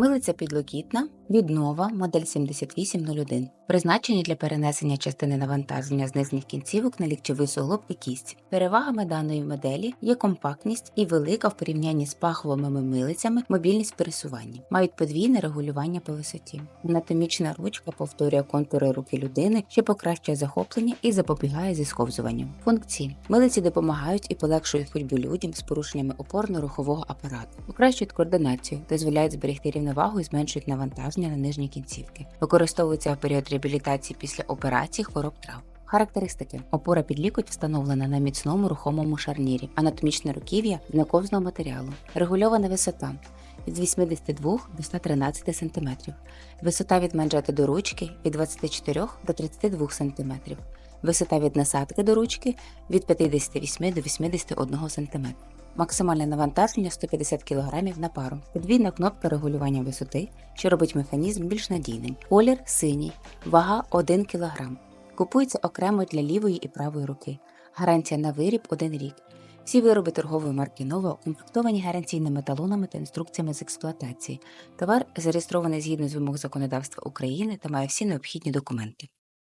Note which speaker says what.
Speaker 1: Милиця підлокітна, віднова, модель 7801. Призначені для перенесення частини навантаження з нижніх кінцівок на ліктьовий суглоб і кість. Перевагами даної моделі є компактність і велика в порівнянні з паховими милицями мобільність пересування. Мають подвійне регулювання по висоті. Анатомічна ручка повторює контури руки людини, що покращує захоплення і запобігає зісковзуванню. Функції милиці допомагають і полегшують ходьбу людям з порушеннями опорно-рухового апарату, покращують координацію, дозволяють зберегти рівновагу і зменшують навантаження на нижні кінцівки. Використовуються в період реабілітації після операцій хвороб травм. Характеристики: опора під лікоть встановлена на міцному рухомому шарнірі, анатомічне руків'я з наковзного матеріалу, регульована висота від 82 до 113 см, висота від манжети до ручки від 24 до 32 см, висота від насадки до ручки від 58 до 81 см. Максимальне навантаження 150 кг на пару. Подвійна кнопка регулювання висоти, що робить механізм більш надійним. Колір синій, вага 1 кг. Купується окремо для лівої і правої руки. Гарантія на виріб 1 рік. Всі вироби торгової марки Нова укомплектовані гарантійними талонами та інструкціями з експлуатації. Товар зареєстрований згідно з вимог законодавства України та має всі необхідні документи.